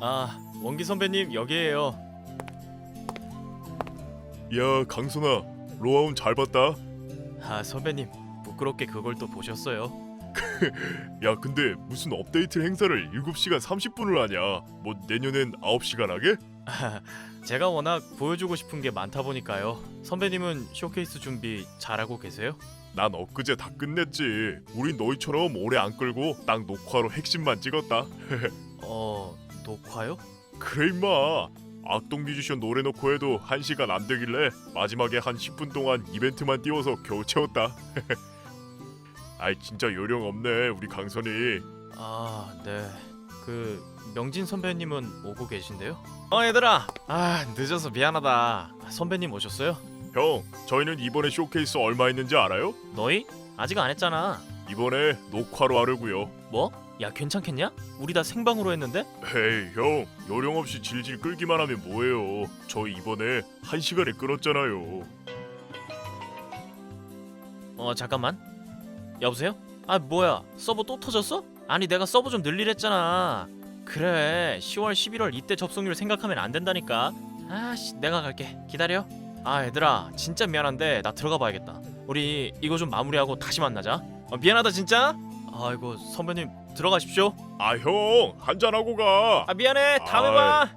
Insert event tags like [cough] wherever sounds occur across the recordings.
아 원기 선배님 여기에요. 야 강선아 로아운 잘 봤다 아 선배님 부끄럽게 그걸 또 보셨어요. [laughs] 야 근데 무슨 업데이트 행사를 7시간 30분을 하냐 뭐 내년엔 9시간 하게? 아, [laughs] 제가 워낙 보여주고 싶은 게 많다 보니까요. 선배님은 쇼케이스 준비 잘하고 계세요? 난 엊그제 다 끝냈지 우린 너희처럼 오래 안 끌고 딱 녹화로 핵심만 찍었다 [laughs] 어 녹화요? 그래 임마 악동 뮤지션 노래 놓고 해도 1시간 안 되길래 마지막에 한 10분 동안 이벤트만 띄워서 겨우 채웠다 [laughs] 아이 진짜 요령 없네 우리 강선이 아 네. 그 명진 선배님은 오고 계신데요? 어 얘들아 아 늦어서 미안하다. 선배님 오셨어요? 형 저희는 이번에 쇼케이스 얼마 했는지 알아요? 너희 아직 안 했잖아. 이번에 녹화로 하려고요 뭐? 야 괜찮겠냐? 우리 다 생방으로 했는데? 헤이 형. 요령 없이 질질 끌기만 하면 뭐해요? 저희 이번에 한 시간에 끌었잖아요. 어 잠깐만. 여보세요? 아 뭐야? 서버 또 터졌어? 아니 내가 서버 좀 늘리랬잖아. 그래 10월 11월 이때 접속률 생각하면 안 된다니까. 아씨 내가 갈게. 기다려. 아 얘들아 진짜 미안한데 나 들어가 봐야겠다. 우리 이거 좀 마무리하고 다시 만나자. 어, 미안하다 진짜 아이고 선배님 들어가십시오 아 형 한잔하고 가 아 미안해 다음에. 봐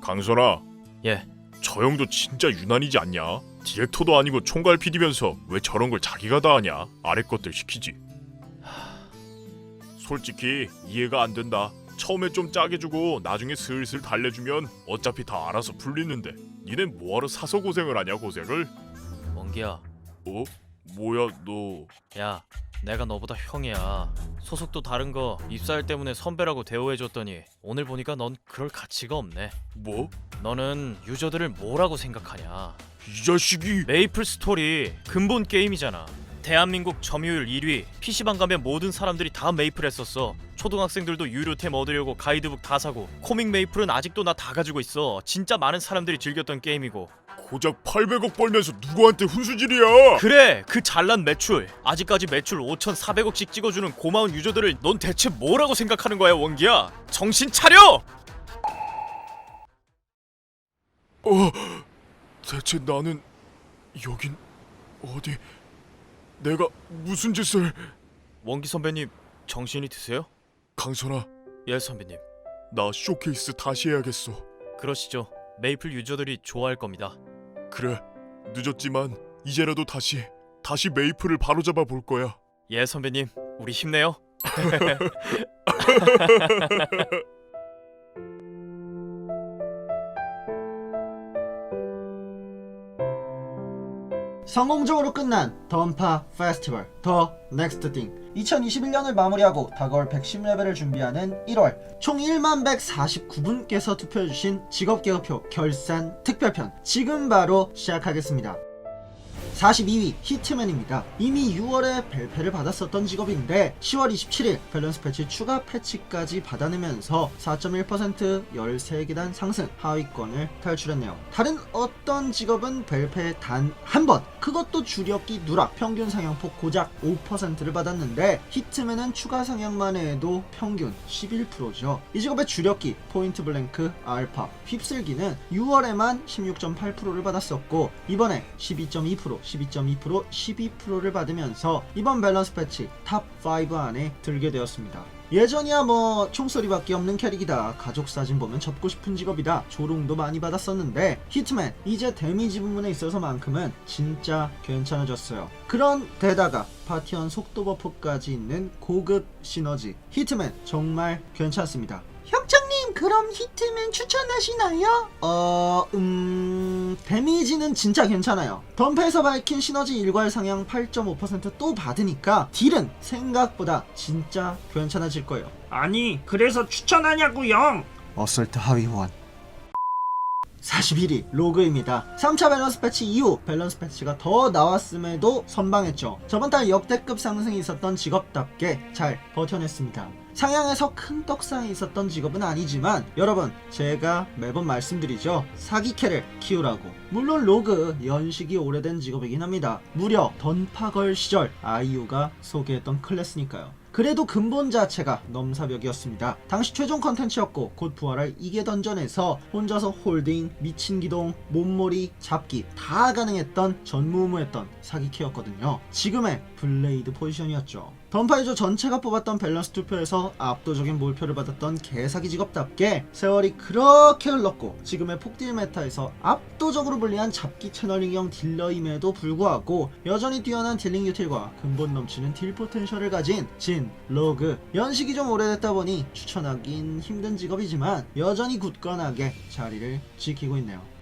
강선아 예. 저 형도 진짜 유난이지 않냐? 디렉터도 아니고 총괄 PD면서 왜 저런 걸 자기가 다 하냐? 아래 것들 시키지 솔직히 이해가 안 된다 처음에 좀 짜게 주고 나중에 슬슬 달래주면 어차피 다 알아서 풀리는데 니넨 뭐하러 사서 고생을 하냐 고생을? 원기야 어? 뭐야 너? 야 내가 너보다 형이야. 소속도 다른 거 입사할 때문에 선배라고 대우해줬더니 오늘 보니까 넌 그럴 가치가 없네. 뭐? 너는 유저들을 뭐라고 생각하냐? 이 자식이! 메이플 스토리 근본 게임이잖아. 대한민국 점유율 1위 PC방 가면 모든 사람들이 다 메이플 했었어. 초등학생들도 유료템 얻으려고 가이드북 다 사고 코믹 메이플은 아직도 나 다 가지고 있어. 진짜 많은 사람들이 즐겼던 게임이고 고작 800억 벌면서 누구한테 훈수질이야 그래 그 잘난 매출 아직까지 매출 5,400억씩 찍어주는 고마운 유저들을 넌 대체 뭐라고 생각하는 거야 원기야 정신 차려 어, 대체 나는 여긴 어디? 내가 무슨 짓을? 원기 선배님 정신이 드세요? 강선아, 예 선배님 나 쇼케이스 다시 해야겠어. 그러시죠 메이플 유저들이 좋아할 겁니다 그래, 늦었지만 이제라도 다시 다시 메이플을 바로잡아 볼 거야. 예 선배님. 우리 힘내요. [laughs] 성공적으로 끝난 던파 페스티벌 더 넥스트 띵 2021년을 마무리하고 다가올 110레벨을 준비하는 1월 총 1만 149분께서 투표해주신 직업계급표 결산 특별편 지금 바로 시작하겠습니다 42위 히트맨입니다. 이미 6월에 벨페를 받았었던 직업인데 10월 27일 밸런스 패치 추가 패치까지 받아내면서 4.1% 13계단 상승 하위권을 탈출했네요. 다른 어떤 직업은 벨페 단 한 번 그것도 주력기 누락 평균 상향폭 고작 5%를 받았는데 히트맨은 추가 상향만 해도 평균 11%죠. 이 직업의 주력기 포인트 블랭크 알파 휩쓸기는 6월에만 16.8%를 받았었고 이번에 12.2% 12.2% 12%를 받으면서 이번 밸런스 패치 탑5 안에 들게 되었습니다. 예전이야 뭐 총소리밖에 없는 캐릭이다 가족 사진 보면 접고 싶은 직업이다 조롱도 많이 받았었는데 히트맨 이제 데미지 부분에 있어서만큼은 진짜 괜찮아졌어요 그런 데다가 파티원 속도 버프까지 있는 고급 시너지 히트맨 정말 괜찮습니다 형장님 그럼 히트맨 추천하시나요? 어... 음... 데미지는 진짜 괜찮아요. 덤프에서 밝힌 시너지 일괄 상향 8.5%또 받으니까 딜은 생각보다 진짜 괜찮아질 거예요. 아니 그래서 추천하냐고요? 어설트 하위원 41위 로그입니다. 3차 밸런스 패치 이후 밸런스 패치가 더 나왔음에도 선방했죠. 저번 달 역대급 상승이 있었던 직업답게 잘 버텨냈습니다. 상향에서 큰 떡상이 있었던 직업은 아니지만 여러분 제가 매번 말씀드리죠. 사기캐를 키우라고. 물론 로그 연식이 오래된 직업이긴 합니다. 무려 던파걸 시절 아이유가 소개했던 클래스니까요. 그래도 근본 자체가 넘사벽이었습니다. 당시 최종 컨텐츠였고 곧 부활할 이계 던전에서 혼자서 홀딩, 미친 기동, 몸몰이, 잡기 다 가능했던 전무후무했던 사기캐였거든요. 지금의 블레이드 포지션이었죠. 던파이저 전체가 뽑았던 밸런스 투표에서 압도적인 몰표를 받았던 개사기 직업답게 세월이 그렇게 흘렀고 지금의 폭딜 메타에서 압도적으로 불리한 잡기 채널링형 딜러임에도 불구하고 여전히 뛰어난 딜링 유틸과 근본 넘치는 딜 포텐셜을 가진 진, 로그 연식이 좀 오래됐다 보니 추천하긴 힘든 직업이지만 여전히 굳건하게 자리를 지키고 있네요.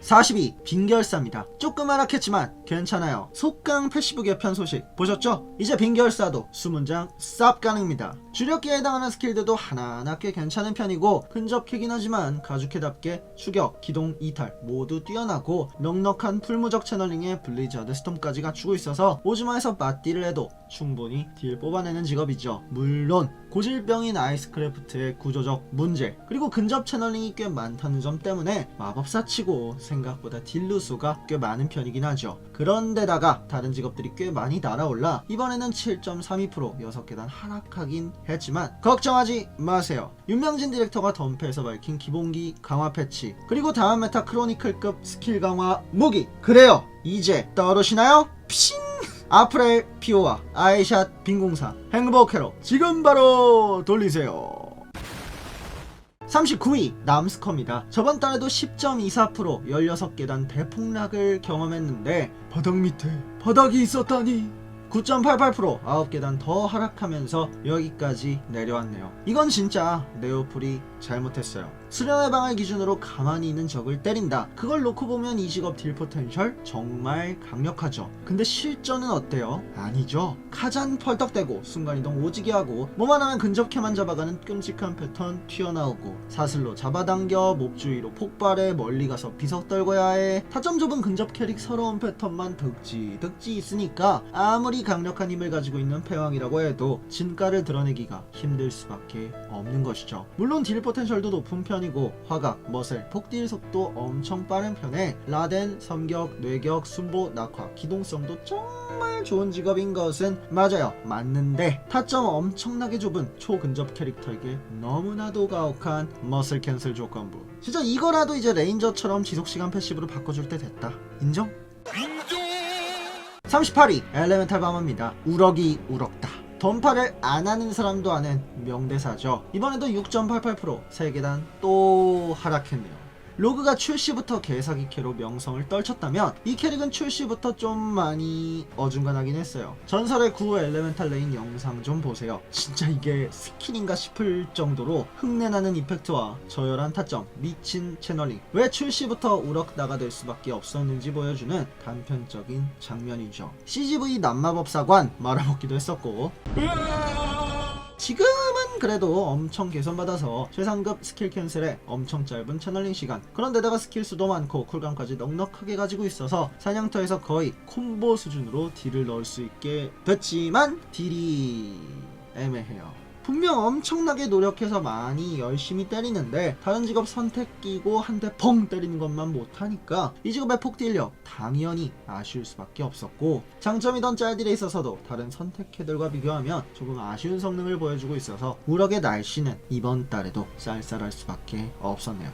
42 빙결사입니다. 하락했지만 괜찮아요. 속강 패시브 개편 소식 보셨죠? 이제 빙결사도 수문장 쌉 가능입니다. 주력기에 해당하는 스킬들도 하나하나 꽤 괜찮은 편이고 근접캐긴 하지만 가죽캐답게 추격, 기동, 이탈 모두 뛰어나고 넉넉한 풀무적 채널링에 블리자드 스톰까지 갖추고 있어서 오즈마에서 맞딜을 해도 충분히 딜 뽑아내는 직업이죠. 물론 고질병인 아이스크래프트의 구조적 문제 그리고 근접 채널링이 꽤 많다는 점 때문에 마법사 치고 생각보다 딜루수가 꽤 많은 편이긴 하죠. 그런데다가 다른 직업들이 꽤 많이 날아올라 이번에는 7.32% 6계단 하락하긴 했지만 걱정하지 마세요. 윤명진 디렉터가 덤페에서 밝힌 기본기 강화 패치 그리고 다음 메타 크로니클급 스킬 강화 무기 그래요 이제 떠오르시나요? 핑 아프렐 피오와 아이샷 빈공사 행복해로 지금 바로 돌리세요 39위 남스커입니다. 저번 달에도 10.24% 16계단 대폭락을 경험했는데 바닥 밑에 바닥이 있었다니 9.88% 9계단 더 하락하면서 여기까지 내려왔네요. 이건 진짜 네오플이 잘못했어요. 수련의 방을 기준으로 가만히 있는 적을 때린다. 그걸 놓고 보면 이 직업 딜 포텐셜 정말 강력하죠. 근데 실전은 어때요? 아니죠. 카잔 펄떡대고 순간이동 오지게 하고 뭐만 하면 근접캐만 잡아가는 끔찍한 패턴 튀어나오고 사슬로 잡아당겨 몹주의로 폭발해 멀리 가서 비석 떨궈야 해 타점 좁은 근접 캐릭 서러운 패턴만 득지 득지 있으니까 아무리 강력한 힘을 가지고 있는 패왕이라고 해도 진가를 드러내기가 힘들 수밖에 없는 것이죠. 물론 딜 포텐셜 도 높은 편이고 화각, 머슬, 폭딜 속도 엄청 빠른 편에 라덴, 섬격, 뇌격, 순보, 낙화, 기동성도 정말 좋은 직업인 것은 맞아요. 맞는데 타점 엄청나게 좁은 초근접 캐릭터에게 너무나도 가혹한 머슬 캔슬 조건부. 진짜 이거라도 이제 레인저처럼 지속시간 패시브로 바꿔줄 때 됐다. 인정? 38위 엘레멘탈 밤입니다. 우럭이 우럭다. 던파를 안 하는 사람도 아는 명대사죠. 이번에도 6.88% 3계단 또 하락했네요. 로그가 출시부터 개사기캐로 명성을 떨쳤다면 이 캐릭은 출시부터 좀 많이 어중간하긴 했어요. 전설의 구 엘레멘탈 레인 영상 좀 보세요. 진짜 이게 스킨인가 싶을 정도로 흉내나는 이펙트와 저열한 타점, 미친 채널링 왜 출시부터 우럭다가 될 수밖에 없었는지 보여주는 단편적인 장면이죠. CGV 남마법사관 말아먹기도 했었고 지금은 그래도 엄청 개선받아서 최상급 스킬 캔슬에 엄청 짧은 채널링 시간. 그런데다가 스킬 수도 많고 쿨감까지 넉넉하게 가지고 있어서 사냥터에서 거의 콤보 수준으로 딜을 넣을 수 있게 됐지만 딜이 애매해요 분명 엄청나게 노력해서 많이 열심히 때리는데 다른 직업 선택 끼고 한 대 펑 때리는 것만 못하니까 이 직업의 폭딜력 당연히 아쉬울 수밖에 없었고 장점이던 짤딜에 있어서도 다른 선택캐들과 비교하면 조금 아쉬운 성능을 보여주고 있어서 우럭의 날씨는 이번 달에도 쌀쌀할 수밖에 없었네요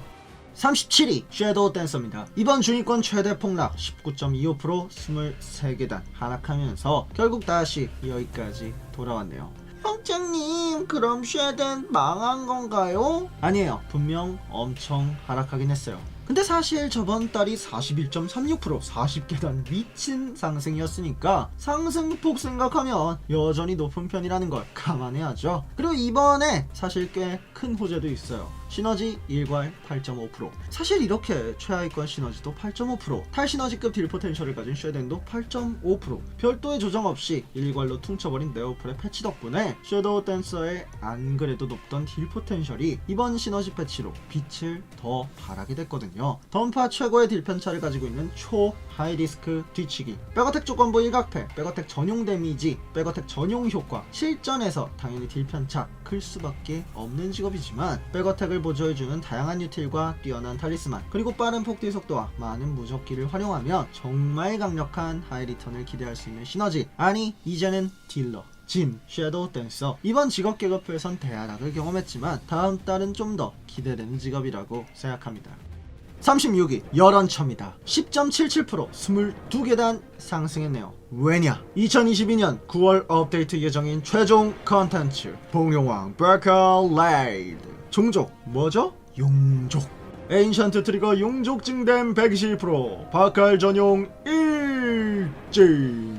37위 섀도우 댄서입니다. 이번 중위권 최대 폭락 19.25% 23계단 하락하면서 결국 다시 여기까지 돌아왔네요. 형장님 그럼 쉐덴 망한 건가요? 아니에요. 분명 엄청 하락하긴 했어요. 근데 사실 저번 달이 41.36% 40계단 미친 상승이었으니까 상승폭 생각하면 여전히 높은 편이라는 걸 감안해야죠. 그리고 이번에 사실 꽤 큰 호재도 있어요 시너지 일괄 8.5% 사실 이렇게 최하위권 시너지도 8.5% 탈시너지급 딜 포텐셜을 가진 쉐덴도 8.5% 별도의 조정 없이 일괄로 퉁쳐버린 네오플의 패치 덕분에 섀도우 댄서의 안 그래도 높던 딜 포텐셜이 이번 시너지 패치로 빛을 더 발하게 됐거든요. 던파 최고의 딜 편차를 가지고 있는 초 하이리스크 뒤치기. 백어택 조건부 일각패 백어택 전용 데미지 백어택 전용 효과. 실전에서 당연히 딜 편차 클 수밖에 없는 직업이지만 백어택을 보조해주는 다양한 유틸과 뛰어난 탈리스만 그리고 빠른 폭딜 속도와 많은 무적기를 활용하면 정말 강력한 하이 리턴을 기대할 수 있는 시너지. 아니 이제는 딜러 진 섀도우 댄서. 이번 직업 계급표에선 대하락을 경험했지만 다음 달은 좀 더 기대되는 직업이라고 생각합니다. 36위 열언처입니다 10.77% 22계단 상승했네요. 왜냐? 2022년 9월 업데이트 예정인 최종 컨텐츠 봉용왕 버컬레이드 종족. 뭐죠? 용족. 에인션트 트리거 용족 증댐 120% 바칼 전용 일진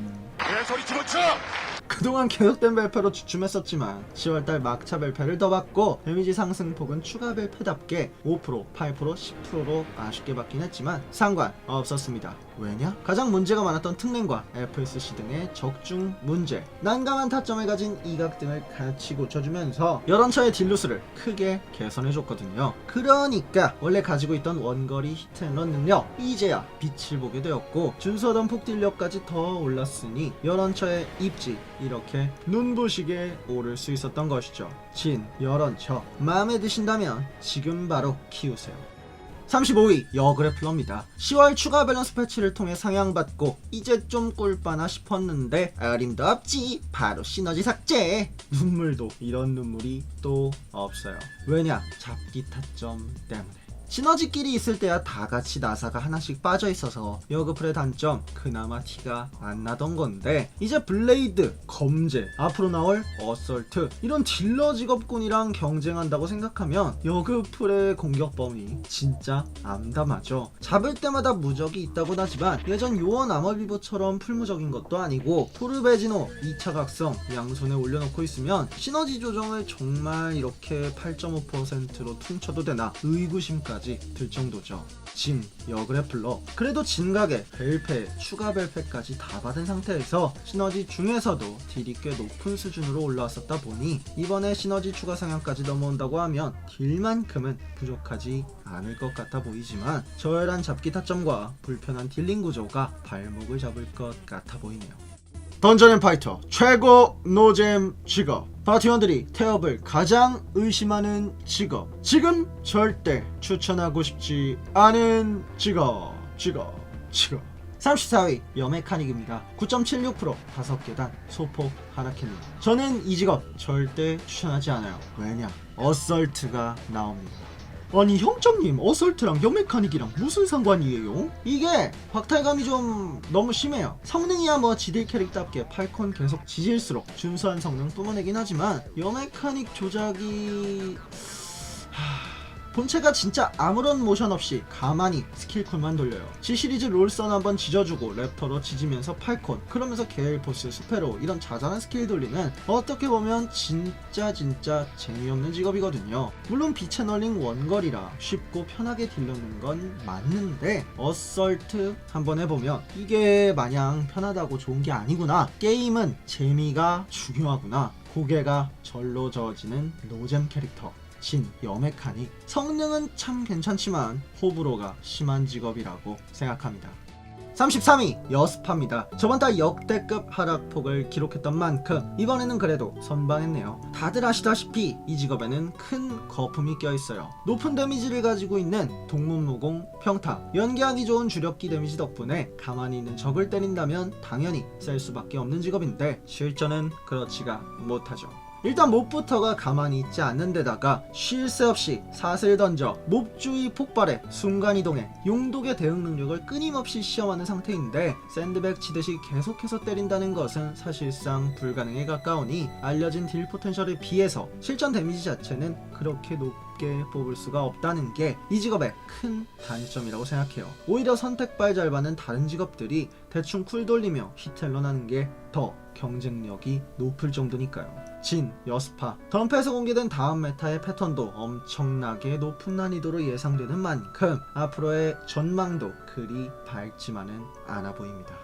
그동안 계속된 발표로 주춤했었지만 10월달 막차 발표를 더 받고 데미지 상승폭은 추가 발표답게 5%, 8%, 10%로 아쉽게 받긴 했지만 상관없었습니다. 왜냐? 가장 문제가 많았던 특랭과 FSC 등의 적중 문제, 난감한 타점을 가진 이각 등을 같이 고쳐주면서 여론차의 딜루스를 크게 개선해줬거든요. 그러니까 원래 가지고 있던 원거리 히트앤런 능력 이제야 빛을 보게 되었고 준서던 폭딜력까지 더 올랐으니 여론차의 입지 이렇게 눈부시게 오를 수 있었던 것이죠. 진 여론처 마음에 드신다면 지금 바로 키우세요. 35위 여그래플러입니다. 10월 추가 밸런스 패치를 통해 상향받고 이제 좀 꿀빠나 싶었는데 어림도 없지 바로 시너지 삭제 눈물도 이런 눈물이 또 없어요. 왜냐 잡기 타점 때문에 시너지끼리 있을 때야 다 같이 나사가 하나씩 빠져 있어서 여그플의 단점 그나마 티가 안 나던 건데 이제 블레이드, 검제, 앞으로 나올 어설트 이런 딜러 직업군이랑 경쟁한다고 생각하면 여그플의 공격 범위 진짜 암담하죠. 잡을 때마다 무적이 있다곤 하지만 예전 요원 아머비보처럼 풀무적인 것도 아니고 토르베지노 2차 각성 양손에 올려놓고 있으면 시너지 조정을 정말 이렇게 8.5%로 퉁쳐도 되나 의구심까지 들 정도죠. 진, 여그래플러 그래도 진각에 벨페, 추가 벨페까지 다 받은 상태에서 시너지 중에서도 딜이 꽤 높은 수준으로 올라왔었다 보니 이번에 시너지 추가 상향까지 넘어온다고 하면 딜만큼은 부족하지 않을 것 같아 보이지만 저열한 잡기 타점과 불편한 딜링 구조가 발목을 잡을 것 같아 보이네요. 던전 앤 파이터 최고 노잼 직업. 파티원들이 태업을 가장 의심하는 직업. 지금 절대 추천하고 싶지 않은 직업. 직업. 직업. 34위 여메카닉입니다. 9.76% 5계단 소폭 하락했네요 저는 이 직업 절대 추천하지 않아요. 왜냐? 어설트가 나옵니다 아니 형점님 어설트랑 여메카닉이랑 무슨 상관이에요? 이게 박탈감이 좀 너무 심해요 성능이야 뭐 지딜 캐릭답게 팔콘 계속 지질수록 준수한 성능 뿜어내긴 하지만 여메카닉 조작이... 하... 본체가 진짜 아무런 모션 없이 가만히 스킬쿨만 돌려요. G 시리즈 롤선 한번 지져주고 랩터로 지지면서 팔콘 그러면서 게일 보스 스페로 이런 자잘한 스킬 돌리는 어떻게 보면 진짜 진짜 재미없는 직업이거든요. 물론 비채널링 원거리라 쉽고 편하게 딜러는 건 맞는데 어설트 한번 해보면 이게 마냥 편하다고 좋은 게 아니구나. 게임은 재미가 중요하구나. 고개가 절로 저어지는 노잼 캐릭터. 진 여메카닉 성능은 참 괜찮지만 호불호가 심한 직업이라고 생각합니다. 33위 여스파입니다. 저번 달 역대급 하락폭을 기록했던 만큼 이번에는 그래도 선방했네요. 다들 아시다시피 이 직업에는 큰 거품이 껴있어요. 높은 데미지를 가지고 있는 동문무공 평타 연기하기 좋은 주력기 데미지 덕분에 가만히 있는 적을 때린다면 당연히 셀 수밖에 없는 직업인데 실전은 그렇지가 못하죠. 일단 몹부터가 가만히 있지 않는 데다가 쉴 새 없이 사슬 던져 몹주의 폭발에 순간이동해 용독의 대응 능력을 끊임없이 시험하는 상태인데 샌드백 치듯이 계속해서 때린다는 것은 사실상 불가능에 가까우니 알려진 딜 포텐셜에 비해서 실전 데미지 자체는 그렇게 높 게 뽑을 수가 없다는 게 이 직업의 큰 단점이라고 생각해요. 오히려 선택발 잘 받는 다른 직업들이 대충 쿨 돌리며 히텔런 하는 게 더 경쟁력이 높을 정도니까요. 진, 여스파, 덤프에서 공개된 다음 메타의 패턴도 엄청나게 높은 난이도로 예상되는 만큼 앞으로의 전망도 그리 밝지만은 않아 보입니다.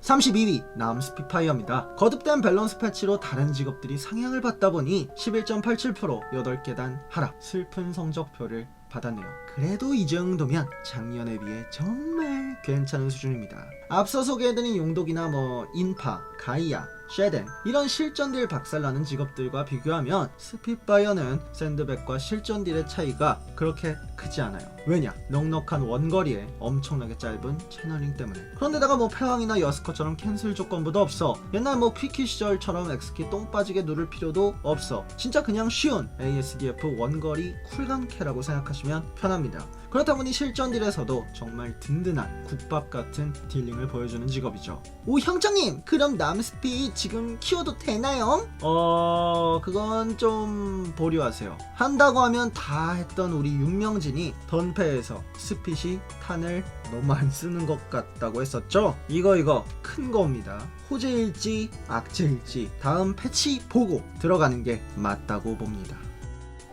32위 남스피파이어입니다. 거듭된 밸런스 패치로 다른 직업들이 상향을 받다 보니 11.87% 8계단 하락 슬픈 성적표를 받았네요. 그래도 이 정도면 작년에 비해 정말 괜찮은 수준입니다. 앞서 소개해드린 용독이나 뭐 인파, 가이아, 쉐덴 이런 실전딜 박살나는 직업들과 비교하면 스핏바이어는 샌드백과 실전딜의 차이가 그렇게 크지 않아요 왜냐 넉넉한 원거리에 엄청나게 짧은 채널링 때문에 그런데다가 뭐 패왕이나 여스커처럼 캔슬 조건부도 없어 옛날 뭐 퀴키 시절처럼 X키 똥 빠지게 누를 필요도 없어 진짜 그냥 쉬운 ASDF 원거리 쿨감캐라고 생각하시면 편합니다 그렇다 보니 실전 딜에서도 정말 든든한 국밥 같은 딜링을 보여주는 직업이죠. 오 형장님, 그럼 남스피 지금 키워도 되나요? 어, 그건 좀 보류하세요. 한다고 하면 다 했던 우리 윤명진이 던 패에서 스핏이 탄을 너무 안 쓰는 것 같다고 했었죠? 이거 이거 큰 거입니다. 호재일지 악재일지 다음 패치 보고 들어가는 게 맞다고 봅니다.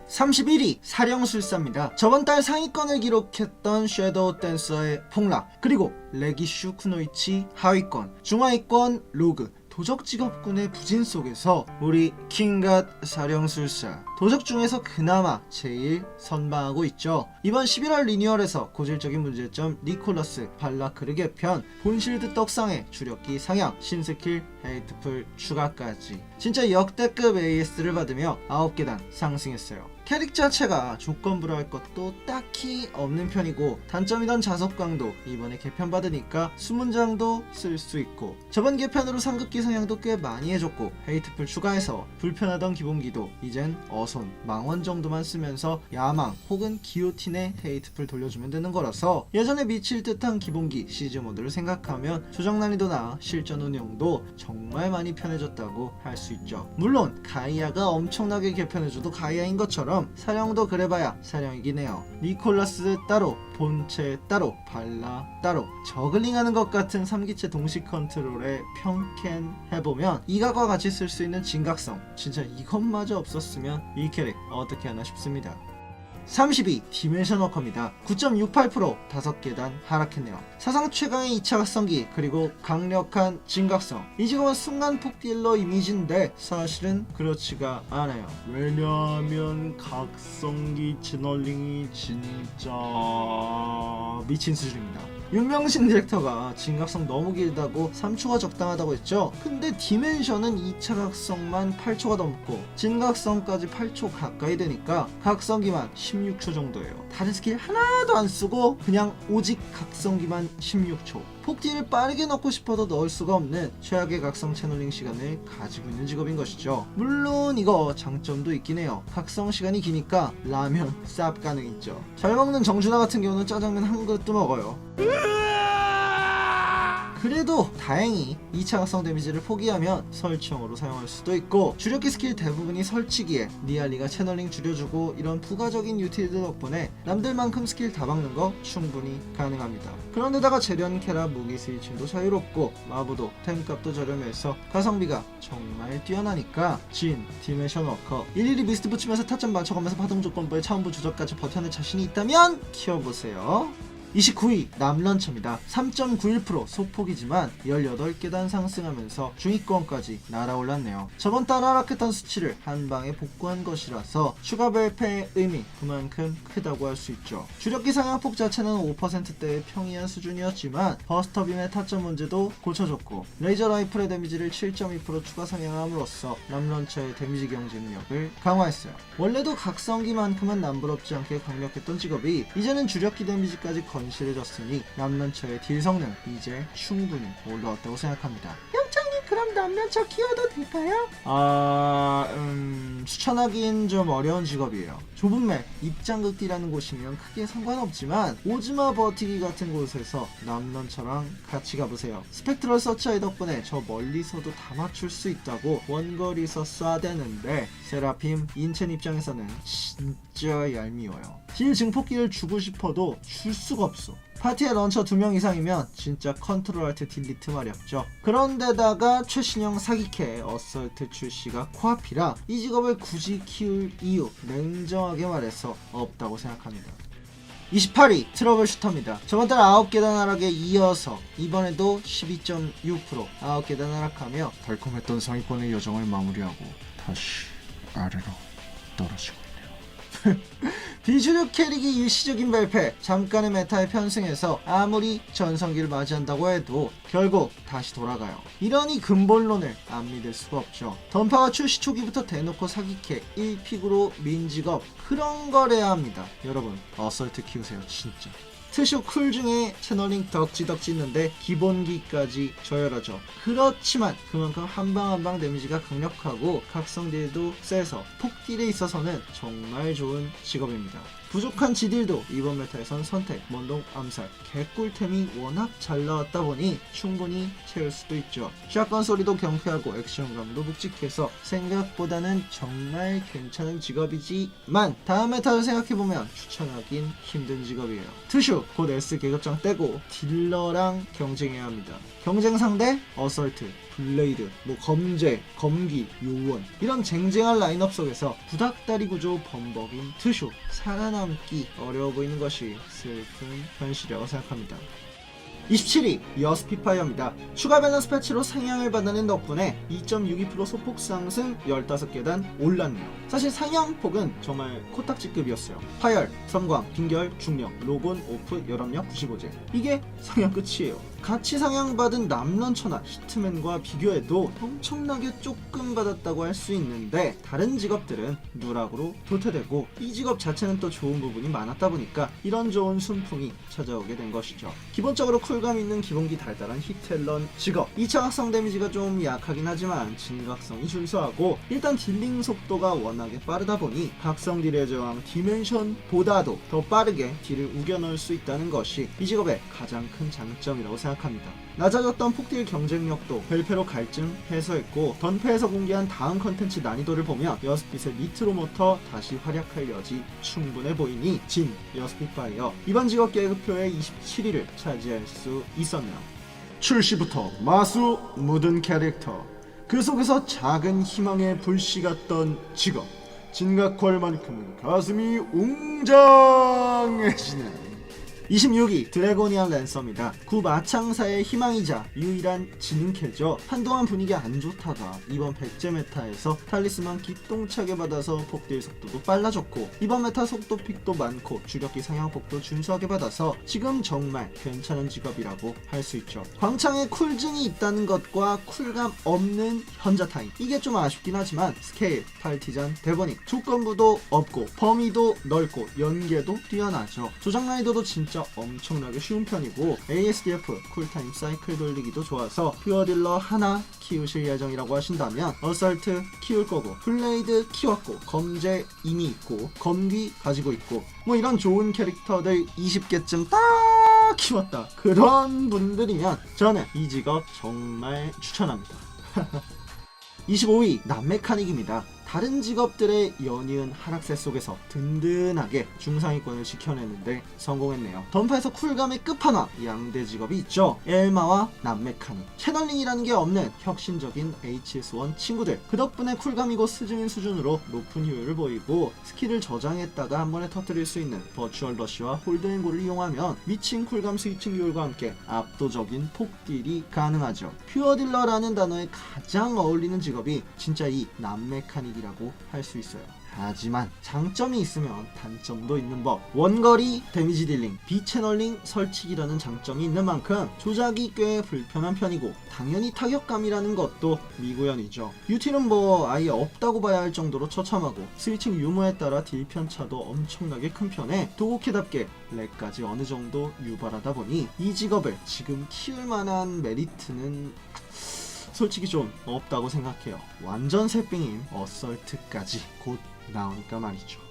31위 사령술사입니다. 저번 달 상위권을 기록했던 섀도우 댄서의 폭락 그리고 레기슈 쿠노이치 하위권 중하위권 로그 도적 직업군의 부진 속에서 우리 킹갓 사령술사 도적 중에서 그나마 제일 선방하고 있죠. 이번 11월 리뉴얼에서 고질적인 문제점 니콜러스 발라크르 개편 본실드 떡상의 주력기 상향 신스킬 헤이트풀 추가까지 진짜 역대급 AS를 받으며 9계단 상승했어요. 캐릭 자체가 조건부로할 것도 딱히 없는 편이고 단점이던 자석광도 이번에 개편받으니까 수문장도 쓸 수 있고 저번 개편으로 상급기 상향도 꽤 많이 해줬고 헤이트풀 추가해서 불편하던 기본기도 이젠 어손, 망원 정도만 쓰면서 야망 혹은 기요틴의 헤이트풀 돌려주면 되는 거라서 예전에 미칠 듯한 기본기 시즈 모드를 생각하면 조정 난이도나 실전 운영도 정말 많이 편해졌다고 할 수 있죠. 물론 가이아가 엄청나게 개편해줘도 가이아인 것처럼 사령도 그래봐야 사령이긴 해요. 니콜라스 따로 본체 따로 발라 따로 저글링하는 것 같은 3기체 동시 컨트롤에 평캔 해보면 이각과 같이 쓸 수 있는 진각성 진짜 이것마저 없었으면 이 캐릭 어떻게 하나 싶습니다. 32 디멘션 워커입니다. 9.68% 5계단 하락했네요. 사상 최강의 2차 각성기 그리고 강력한 진각성 이 직업은 순간 폭딜러 이미지인데 사실은 그렇지가 않아요. 왜냐하면 각성기 진얼링이 진짜 미친 수준입니다. 윤명신 디렉터가 진각성 너무 길다고 3초가 적당하다고 했죠. 근데 디멘션은 2차 각성만 8초가 넘고 진각성까지 8초 가까이 되니까 각성기만 16초 정도예요. 다른 스킬 하나도 안 쓰고 그냥 오직 각성기만 16초. 폭딜을 빠르게 넣고 싶어도 넣을 수가 없는 최악의 각성 채널링 시간을 가지고 있는 직업인 것이죠. 물론 이거 장점도 있긴 해요. 각성 시간이 기니까 라면 쌉 가능 있죠. 잘 먹는 정준하 같은 경우는 짜장면 한 그릇도 먹어요. 그래도 다행히 2차 각성 데미지를 포기하면 설치형으로 사용할 수도 있고 주력기 스킬 대부분이 설치기에 니알리가 채널링 줄여주고 이런 부가적인 유틸드 덕분에 남들만큼 스킬 다 박는 거 충분히 가능합니다. 그런데다가 재련 캐라 무기 스위칭도 자유롭고 마부도 템값도 저렴해서 가성비가 정말 뛰어나니까 진, 디멘션 워커 일일이 미스트 붙이면서 타점 맞춰가면서 파동 조건부의 차원부 조작까지 버텨낼 자신이 있다면 키워보세요. 29위 남런처입니다. 3.91% 소폭이지만 18계단 상승하면서 중위권까지 날아올랐네요. 저번 달 하락했던 수치를 한 방에 복구한 것이라서 추가 발패의 의미 그만큼 크다고 할 수 있죠. 주력기 상향폭 자체는 5%대의 평이한 수준이었지만 버스터빔의 타점 문제도 고쳐줬고 레이저 라이플의 데미지를 7.2% 추가 상향함으로써 남런처의 데미지 경제 능력을 강화했어요. 원래도 각성기만큼은 남부럽지 않게 강력했던 직업이 이제는 주력기 데미지까지 건 실해졌으니 남런처의 딜 성능 이제 충분히 올라왔다고 생각합니다. 영장님 그럼 남면차 키워도 될까요? 아... 음... 추천하긴 좀 어려운 직업이에요 좁은 맵, 입장극기라는 곳이면 크게 상관없지만 오즈마 버티기 같은 곳에서 남런처랑 같이 가보세요 스펙트럴 서치아이 덕분에 저 멀리서도 다 맞출 수 있다고 원거리에서 쏴대는데 세라핌, 인첸 입장에서는 진짜 얄미워요 딜 증폭기를 주고 싶어도 줄 수가 없어 파티에 런처 2명 이상이면 진짜 컨트롤 알트 딜리트 마렵죠. 그런데다가 최신형 사기캐 어설트 출시가 코앞이라 이 직업을 굳이 키울 이유 냉정하게 말해서 없다고 생각합니다. 28위 트러블 슈터입니다. 저번 달 9계단 하락에 이어서 이번에도 12.6% 9계단 하락하며 달콤했던 상위권의 여정을 마무리하고 다시 아래로 떨어지고. [laughs] 비주류 캐릭이 일시적인 발패, 잠깐의 메타에 편승해서 아무리 전성기를 맞이한다고 해도 결국 다시 돌아가요. 이러니 근본론을 안 믿을 수가 없죠. 던파가 출시 초기부터 대놓고 사기캐 1픽으로 민직업 그런 거래야 합니다. 여러분 어설트 키우세요 진짜. 트쇼 쿨 중에 채널링 덕지덕지 있는데 기본기까지 저열하죠. 그렇지만 그만큼 한방 한방 데미지가 강력하고 각성딜도 세서 폭딜에 있어서는 정말 좋은 직업입니다. 부족한 지딜도 이번 메타에선 선택, 먼동, 암살, 개꿀템이 워낙 잘 나왔다 보니 충분히 채울 수도 있죠. 샷건 소리도 경쾌하고 액션감도 묵직해서 생각보다는 정말 괜찮은 직업이지만 다음 메타를 생각해보면 추천하긴 힘든 직업이에요. 트슈 곧 S 계급장 떼고 딜러랑 경쟁해야 합니다. 경쟁 상대 어설트, 블레이드, 뭐 검제, 검기, 요원 이런 쟁쟁한 라인업 속에서 부닥다리 구조 범벅인 트쇼 살아남기 어려워 보이는 것이 슬픈 현실이라고 생각합니다. 27위 여스피파이어입니다. 추가 밸런스 패치로 상향을 받아낸 덕분에 2.62% 소폭 상승 15계단 올랐네요. 사실 상향폭은 정말 코딱지급이었어요. 파열, 섬광, 빈결, 중력, 로곤, 오프, 열압력 95제 이게 상향 끝이에요. 같이 상향받은 남런처나 히트맨과 비교해도 엄청나게 조금 받았다고 할 수 있는데 다른 직업들은 누락으로 도태되고 이 직업 자체는 또 좋은 부분이 많았다 보니까 이런 좋은 순풍이 찾아오게 된 것이죠. 기본적으로 쿨감 있는 기본기 달달한 히텔런 직업 2차 각성 데미지가 좀 약하긴 하지만 진각성이 준수하고 일단 딜링 속도가 워낙에 빠르다 보니 각성 딜의 저항 디멘션보다도 더 빠르게 딜을 우겨넣을 수 있다는 것이 이 직업의 가장 큰 장점이라고 생각합니다. 낮아졌던 폭딜 경쟁력도 벨페로 갈증 해소했고 던패에서 공개한 다음 컨텐츠 난이도를 보면 여스핏의 미트로모터 다시 활약할 여지 충분해 보이니 진 여스핏 파이어 이번 직업 계급표의 27위를 차지할 수 있었네요. 출시부터 마수 묻은 캐릭터 그 속에서 작은 희망의 불씨 같던 직업 진각할만큼은 가슴이 웅장해지는 26위 드래고니안 랜서입니다. 구 마창사의 희망이자 유일한 지능캐죠. 한동안 분위기 안 좋다가 이번 백제 메타에서 탈리스만 기똥차게 받아서 폭딜 속도도 빨라졌고 이번 메타 속도 픽도 많고 주력기 상향폭도 준수하게 받아서 지금 정말 괜찮은 직업이라고 할 수 있죠. 광창에 쿨증이 있다는 것과 쿨감 없는 현자 타임 이게 좀 아쉽긴 하지만 스케일, 팔티잔, 데버닉 조건부도 없고 범위도 넓고 연계도 뛰어나죠. 조작 난이도도 진짜 엄청나게 쉬운 편이고 ASDF 쿨타임 사이클 돌리기도 좋아서 퓨어딜러 하나 키우실 예정이라고 하신다면 어설트 키울 거고 블레이드 키웠고 검제 이미 있고 검기 가지고 있고 뭐 이런 좋은 캐릭터들 20개쯤 딱 키웠다 그런 분들이면 저는 이 직업 정말 추천합니다 [laughs] 25위 남메카닉입니다. 다른 직업들의 연이은 하락세 속에서 든든하게 중상위권을 지켜내는데 성공했네요. 던파에서 쿨감의 끝판왕 양대 직업이 있죠. 엘마와 남메카닉. 채널링이라는 게 없는 혁신적인 HS1 친구들. 그 덕분에 쿨감이고 스즈인 수준으로 높은 효율을 보이고 스킬을 저장했다가 한 번에 터뜨릴 수 있는 버추얼 러쉬와 홀드앤고를 이용하면 미친 쿨감 스위칭 효율과 함께 압도적인 폭딜이 가능하죠. 퓨어 딜러라는 단어에 가장 어울리는 직업이 진짜 이 남메카 닉이라고 할 수 있어요. 하지만 장점이 있으면 단점도 있는 법. 원거리 데미지 딜링, 비채널링 설치기라는 장점이 있는 만큼 조작이 꽤 불편한 편이고 당연히 타격감이라는 것도 미구현이죠. 유틸은 뭐 아예 없다고 봐야 할 정도로 처참하고 스위칭 유무에 따라 딜 편차도 엄청나게 큰 편에 도곡해답게 렉까지 어느 정도 유발하다 보니 이 직업을 지금 키울 만한 메리트는 솔직히 좀 없다고 생각해요. 완전 새삥인 어설트까지 곧 나오니까 말이죠.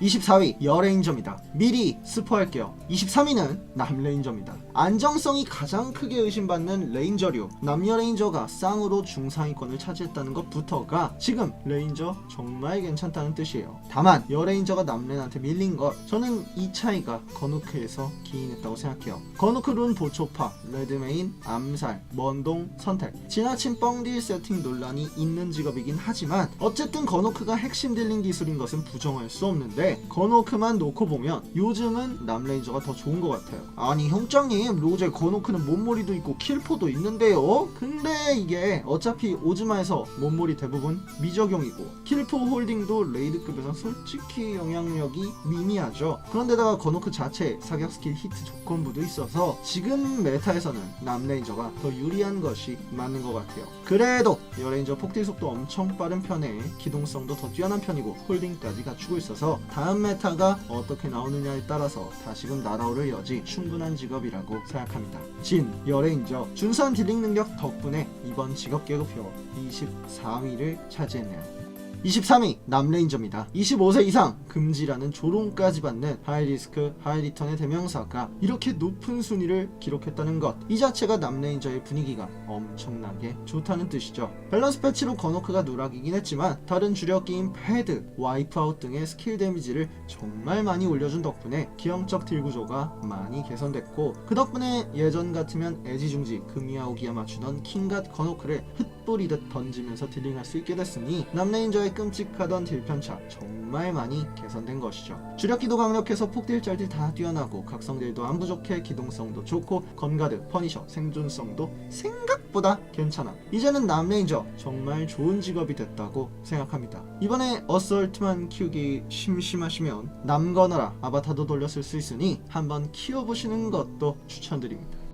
24위 여레인저입니다. 미리 스포할게요. 23위는 남레인저입니다. 안정성이 가장 크게 의심받는 레인저류 남녀 레인저가 쌍으로 중상위권을 차지했다는 것부터가 지금 레인저 정말 괜찮다는 뜻이에요. 다만 여레인저가 남레한테 밀린 것 저는 이 차이가 건우크에서 기인했다고 생각해요. 건우크 룬 보초파, 레드메인, 암살, 먼동, 선택 지나친 뻥딜 세팅 논란이 있는 직업이긴 하지만 어쨌든 건우크가 핵심 딜링 기술인 것은 부정할 수 없는데 있는데 건호크만 놓고 보면 요즘은 남레인저가 더 좋은 것 같아요. 아니 형장님 로제 건호크는 몸머리도 있고 킬포도 있는데요? 근데 이게 어차피 오즈마에서 몸머리 대부분 미적용이고 킬포 홀딩도 레이드급에서 솔직히 영향력이 미미하죠. 그런데다가 건호크 자체 사격 스킬 히트 조건부도 있어서 지금 메타에서는 남레인저가 더 유리한 것이 맞는 것 같아요. 그래도 여레인저 폭딜 속도 엄청 빠른 편에 기동성도 더 뛰어난 편이고 홀딩까지 갖추고 있어서 다음 메타가 어떻게 나오느냐에 따라서 다시금 날아오를 여지 충분한 직업이라고 생각합니다. 진, 여레인저, 준수한 딜링 능력 덕분에 이번 직업 계급표 24위를 차지했네요. 23위 남레인저입니다. 25세 이상 금지라는 조롱까지 받는 하이리스크 하이리턴의 대명사가 이렇게 높은 순위를 기록했다는 것 이 자체가 남레인저의 분위기가 엄청나게 좋다는 뜻이죠. 밸런스 패치로 건호크가 누락이긴 했지만 다른 주력기인 패드, 와이프아웃 등의 스킬 데미지를 정말 많이 올려준 덕분에 기형적 딜 구조가 많이 개선됐고 그 덕분에 예전 같으면 애지중지 금이아오기야 맞추던 킹갓 건호크를 흩뿌리듯 던지면서 딜링할 수 있게 됐으니 남레인저의 끔찍하던 딜 편차 정말 많이 개선된 것이죠. 주력기도 강력해서 폭딜 짤딜 다 뛰어나고 각성딜도 안 부족해 기동성도 좋고 건가드, 퍼니셔, 생존성도 생각보다 괜찮아. 이제는 남레인저 정말 좋은 직업이 됐다고 생각합니다. 이번에 어설트만 키우기 심심하시면 남거너라 아바타도 돌렸을 수 있으니 한번 키워보시는 것도 추천드립니다.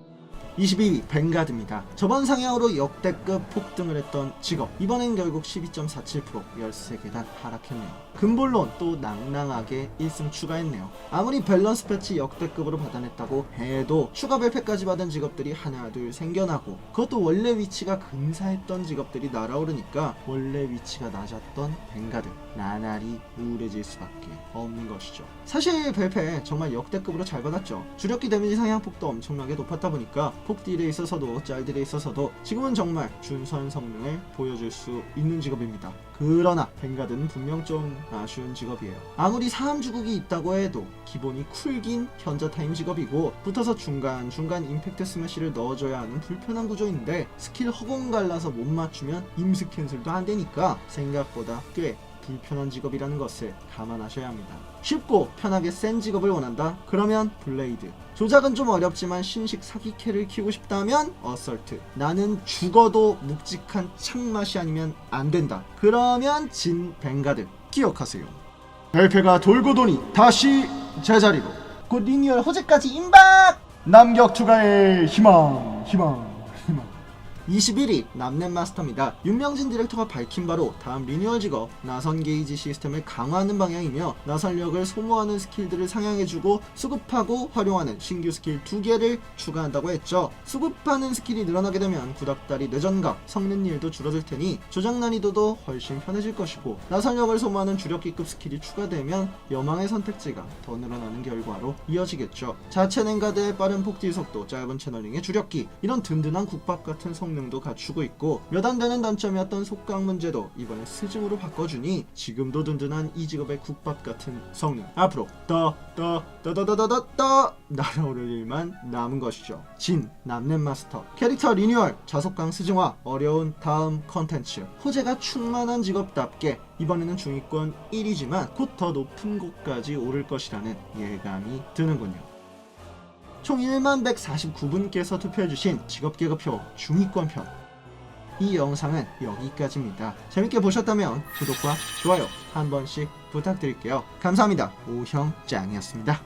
22위 뱅가드입니다. 저번 상향으로 역대급 폭등을 했던 직업 이번엔 결국 12.47% 13계단 하락했네요. 근본론 또 낭낭하게 1승 추가했네요. 아무리 밸런스 패치 역대급으로 받아냈다고 해도 추가 벨패까지 받은 직업들이 하나 둘 생겨나고 그것도 원래 위치가 근사했던 직업들이 날아오르니까 원래 위치가 낮았던 뱅가드 나날이 우울해질 수밖에 없는 것이죠. 사실 벨패 정말 역대급으로 잘 받았죠. 주력기 데미지 상향폭도 엄청나게 높았다 보니까 폭딜에 있어서도 짤딜에 있어서도 지금은 정말 준수한 성능을 보여줄 수 있는 직업입니다. 그러나 뱅가드는 분명 좀 아쉬운 직업이에요. 아무리 사암 주국이 있다고 해도 기본이 쿨긴 현자 타임 직업이고 붙어서 중간중간 임팩트 스매시를 넣어줘야 하는 불편한 구조인데 스킬 허공 갈라서 못 맞추면 임스 캔슬도 안 되니까 생각보다 꽤 불편한 직업이라는 것을 감안하셔야 합니다. 쉽고 편하게 센 직업을 원한다? 그러면 블레이드. 조작은 좀 어렵지만 신식 사기캐를 키우고 싶다면 어설트. 나는 죽어도 묵직한 창맛이 아니면 안 된다. 그러면 진 뱅가드. 기억하세요. 벨페가 돌고 도니 다시 제자리로. 곧 리니얼 호재까지 임박! 남격 투가의 희망, 희망, 희망. 21위 남넷 마스터입니다. 윤명진 디렉터가 밝힌 바로 다음 리뉴얼 직업 나선 게이지 시스템을 강화하는 방향이며 나선력을 소모하는 스킬들을 상향해주고 수급하고 활용하는 신규 스킬 두 개를 추가한다고 했죠. 수급하는 스킬이 늘어나게 되면 구닥다리 뇌전각, 성능 일도 줄어들 테니 조작 난이도도 훨씬 편해질 것이고 나선력을 소모하는 주력기급 스킬이 추가되면 여망의 선택지가 더 늘어나는 결과로 이어지겠죠. 자체 냉가드의 빠른 폭딜 속도, 짧은 채널링의 주력기 이런 든든한 국밥 같은 성 능도 갖추고 있고 몇 안 되는 단점이었던 속강 문제도 이번에 스증으로 바꿔주니 지금도 든든한 이 직업의 국밥 같은 성능. 앞으로 더더더더더더더 날아오를 일만 남은 것이죠. 진 남넷 마스터 캐릭터 리뉴얼 자속강 스증화 어려운 다음 컨텐츠. 호재가 충만한 직업답게 이번에는 중위권 1위지만 곧 더 높은 곳까지 오를 것이라는 예감이 드는군요 총 1만 149분께서 투표해주신 직업계급표 중위권편 이 영상은 여기까지입니다. 재밌게 보셨다면 구독과 좋아요 한 번씩 부탁드릴게요. 감사합니다. 오형 짱이었습니다.